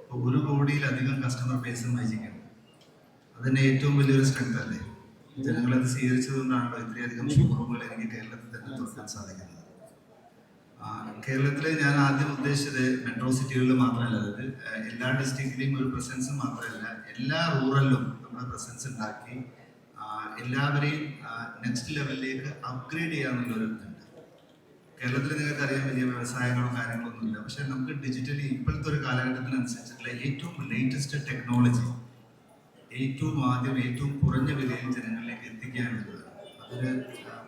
ഇപ്പോൾ ഒരു കോടിയിലധികം കസ്റ്റമർ ബേസ് മൈജിക്കുണ്ട് അതിന്റെ ഏറ്റവും വലിയൊരു സ്ട്രെങ്ത് അല്ലേ? ജനങ്ങളത് സ്വീകരിച്ചതുകൊണ്ടാണല്ലോ ഇത്രയധികം ഷോറൂമുകൾ എനിക്ക് കേരളത്തിൽ തന്നെ തുറക്കാൻ സാധിക്കുന്നത്. ആ, കേരളത്തിൽ ഞാൻ ആദ്യം ഉദ്ദേശിച്ചത് മെട്രോ സിറ്റികളിൽ മാത്രമല്ല. അതായത് എല്ലാ ഡിസ്ട്രിക്റ്റിലെയും ഒരു പ്രസൻസ് മാത്രമല്ല എല്ലാ റൂറലിലും നമ്മുടെ പ്രസൻസ് ഉണ്ടാക്കി എല്ലാവരെയും നെക്സ്റ്റ് ലെവലിലേക്ക് അപ്ഗ്രേഡ് ചെയ്യാന്നുള്ളൊരു ഇതുണ്ട് കേരളത്തിൽ നിങ്ങൾക്ക് അറിയാൻ വലിയ വ്യവസായങ്ങളോ കാര്യങ്ങളൊന്നും ഇല്ല. പക്ഷെ നമുക്ക് ഡിജിറ്റലി ഇപ്പോഴത്തെ ഒരു കാലഘട്ടത്തിനനുസരിച്ചിട്ടുള്ള ഏറ്റവും ലേറ്റസ്റ്റ് ടെക്നോളജി ഏറ്റവും ആദ്യം ഏറ്റവും കുറഞ്ഞ വിലയിൽ ജനങ്ങളിലേക്ക് എത്തിക്കാനുള്ളത് അതൊരു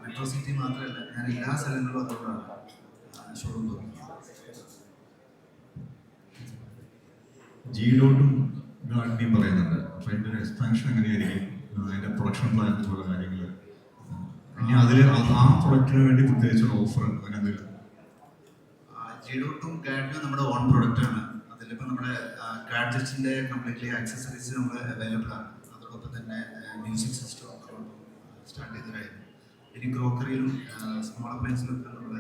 മെട്രോ സിറ്റി മാത്രമല്ല ഞാൻ എല്ലാ സ്ഥലങ്ങളിലും അതുകൊണ്ടാണ് ഷോറൂം ജി ഡോട്ടും പറയുന്നുണ്ട് അപ്പൊ അതിന്റെ ഒരു എക്സ്പാൻഷൻ എങ്ങനെയായിരിക്കും? അതിന്റെ പ്രൊഡക്ഷൻ പ്ലാൻ ഇനി അതിൽ ആ പ്രൊഡക്റ്റിന് വേണ്ടി പ്രത്യേകിച്ച് ഓഫർ ഉണ്ട് അങ്ങനെ എന്തെങ്കിലും? ജിഡോട്ടും ഗാഡിനും നമ്മുടെ ഓൺ പ്രൊഡക്റ്റ് ആണ്. അതിലിപ്പോൾ നമ്മുടെ ഗാഡ്ജറ്റ്സിന്റെ കംപ്ലീറ്റ്ലി ആക്സസറീസ് നമ്മൾ അവൈലബിൾ ആണ്. അതോടൊപ്പം തന്നെ മ്യൂസിക് സിസ്റ്റം സ്റ്റാർട്ട് ചെയ്ത് കഴിഞ്ഞു ഇനി ഗ്രോക്കറിയിലും സ്മോൾ അപ്ലയൻസിലും ഒക്കെ നമ്മൾ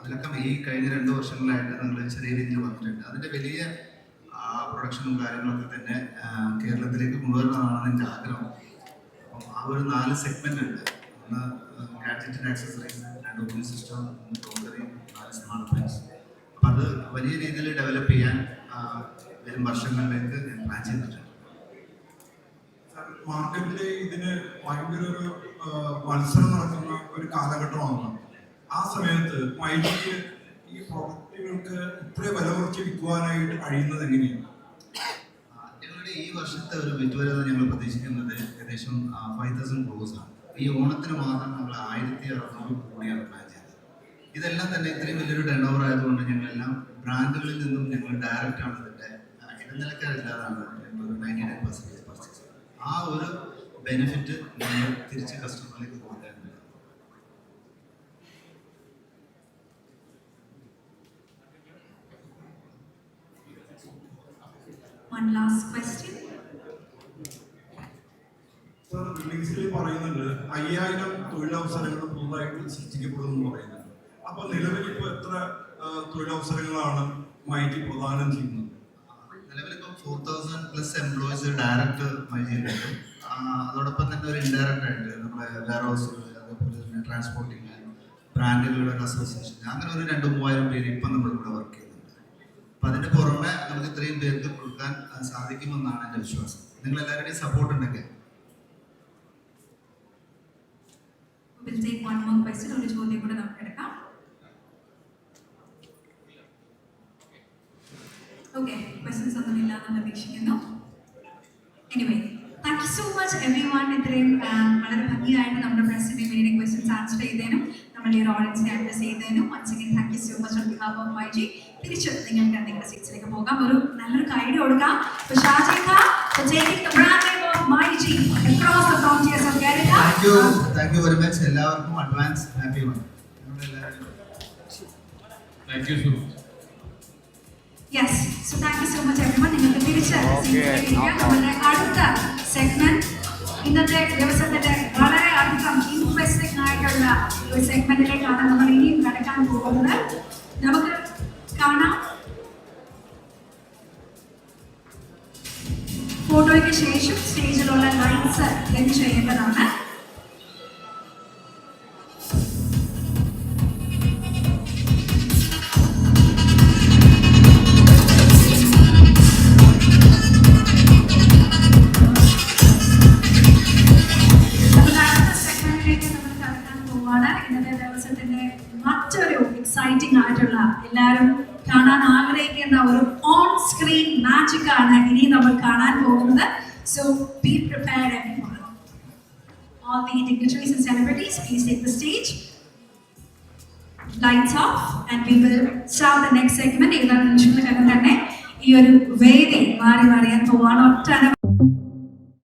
അതിലൊക്കെ ഈ കഴിഞ്ഞ രണ്ട് വർഷങ്ങളായിട്ട് നമ്മൾ ചെറിയ രീതിയിൽ വന്നിട്ടുണ്ട്. അതിന്റെ വലിയ പ്രൊഡക്ഷനും കാര്യങ്ങളൊക്കെ തന്നെ കേരളത്തിലേക്ക് കൊണ്ടുവരണമെന്നാണ് എന്റെ ആഗ്രഹം. അപ്പം ആ ഒരു നാല് സെഗ്മെന്റ് ഉണ്ട്. ഒന്ന് ഗാഡ്ജറ്റിന്റെ ആക്സസറീസ് ആൻഡ് ഓപ്പൺ സിസ്റ്റം മൂന്ന് നാല് സ്മാർട്ട് ഫോൺസ് അപ്പം അത് വലിയ രീതിയിൽ ഡെവലപ്പ് ചെയ്യാൻ വരും വർഷങ്ങളിലേക്ക് ഞാൻ പ്ലാൻ ചെയ്തിട്ടുണ്ട്. മാർക്കറ്റിൽ ഇതിന് ഭയങ്കര ഒരു മത്സരം നടക്കുന്ന ഒരു കാലഘട്ടമാണ് ആ സമയത്ത് മൈലിക്ക് ഈ പ്രോഡക്റ്റുകൾക്ക് ഇത്രയും വില കുറച്ച് വിൽക്കുവാനായിട്ട് കഴിയുന്നത് എങ്ങനെയാണ്? ഞങ്ങളുടെ ഈ വർഷത്തെ ഒരു വിറ്റുവരവ് ഞങ്ങൾ പ്രതീക്ഷിക്കുന്നത് ഏകദേശം ഫൈവ് തൗസൻഡ് ക്രോസ് ആണ്. ഈ ഓണത്തിന് മാത്രം നമ്മൾ ആയിരത്തി അറുന്നൂറ് കോടിയാണ് പ്ലാൻ ചെയ്തത്. ഇതെല്ലാം തന്നെ ഇത്രയും വലിയൊരു ടേൺ ഓവർ ആയതുകൊണ്ട് ഞങ്ങളെല്ലാം ബ്രാൻഡുകളിൽ നിന്നും ഞങ്ങൾ ഡയറക്റ്റ് ആണ് ഇതിന്റെ ഇടനിലക്കാരില്ലാതാണ് നയന്റി നയൻ പെർസെന്റേജ് പർച്ചേസ് ആ ഒരു ബെനിഫിറ്റ് നമ്മൾ തിരിച്ച് കസ്റ്റമറിലേക്ക് കൊടുക്കാനുണ്ട് One last question. പറയുന്നുണ്ട് നിലവിൽ ചെയ്യുന്നത്? തൗസൻഡ് പ്ലസ് എംപ്ലോയീസ് ഡയറക്റ്റ് അതോടൊപ്പം തന്നെ ഒരു ഇൻഡയറക്റ്റ് ആയിട്ട് നമ്മുടെ വെയർ ഹൗസുകൾ അതേപോലെ തന്നെ ട്രാൻസ്പോർട്ടിങ് ബ്രാൻഡുകളുടെ അസോസിയേഷൻ അങ്ങനെ ഒരു രണ്ട് മൂവായിരം പേര് ഇപ്പം നമ്മളിവിടെ വർക്ക് ചെയ്യുന്നുണ്ട്. അപ്പം അതിന്റെ പുറമെ നമുക്ക് ഇത്രയും പേർക്ക് കൊടുക്കാൻ സാധിക്കുമെന്നാണ് എന്റെ വിശ്വാസം. നിങ്ങൾ എല്ലാവരുടെയും സപ്പോർട്ട് ഉണ്ടെങ്കിൽ We'll take one more question. ഒരു ചോദ്യം കൂടെ നമുക്ക് എടുക്കാം. ഓക്കെ ക്വസ്റ്റ്യൻസ് ഒന്നും ഇല്ലാന്ന് പ്രതീക്ഷിക്കുന്നു. Anyway thank you so much everyone ഇത്രയും വളരെ ഭംഗിയായിട്ട് നമ്മുടെ പ്രസിഡന്റ് മീഡിയ ക്വസ്റ്റ്യൻസ് ആൻസർ ചെയ്തതിനും നമ്മുടെ ഈ ഒരു ഓഡിയൻസിനെ അഡ്രസ് ചെയ്തതിനും once thank you so much on behalf of YG. തിരിച്ച് നിങ്ങൾക്ക് നിങ്ങളുടെ സീറ്റ്സിലേക്ക് പോകാം ഒരു നല്ലൊരു കൈഡി കൊടുക്കാം For ഷാജിഖ for taking MyG across the frontiers of Canada. Thank you thank you very much എല്ലാവർക്കും advance happy one thank you so yes so thank you so much everyone നിങ്ങൾക്ക് തിരിച്ച് നമ്മുടെ അടുത്ത സെഗ്മെന്റ് ഇന്നത്തെ ദിവസത്തിന്റെ വളരെ അധികം ഇൻട്രസ്റ്റിംഗ് ആയിട്ടുള്ള ഒരു സെഗ്മെന്റിലേക്കാണ് നമ്മൾ ഇനിയും കടക്കാൻ പോകുന്നത്. നമുക്ക് കാണാം. ഫോട്ടോയ്ക്ക് ശേഷം സ്റ്റേജിലുള്ള ലൈറ്റ്സ് ഡെൻ ചെയ്യേണ്ടതാണ്. പോകുന്നത് be prepared, everyone. All the dignitaries and celebrities, please take the stage. Lights off, and we will start the next segment. ഏതാനും നിമിഷങ്ങൾക്കകം തന്നെ ഈ ഒരു വേദി മാറി മറിയാൻ പോവാണ് ഒട്ടനവധി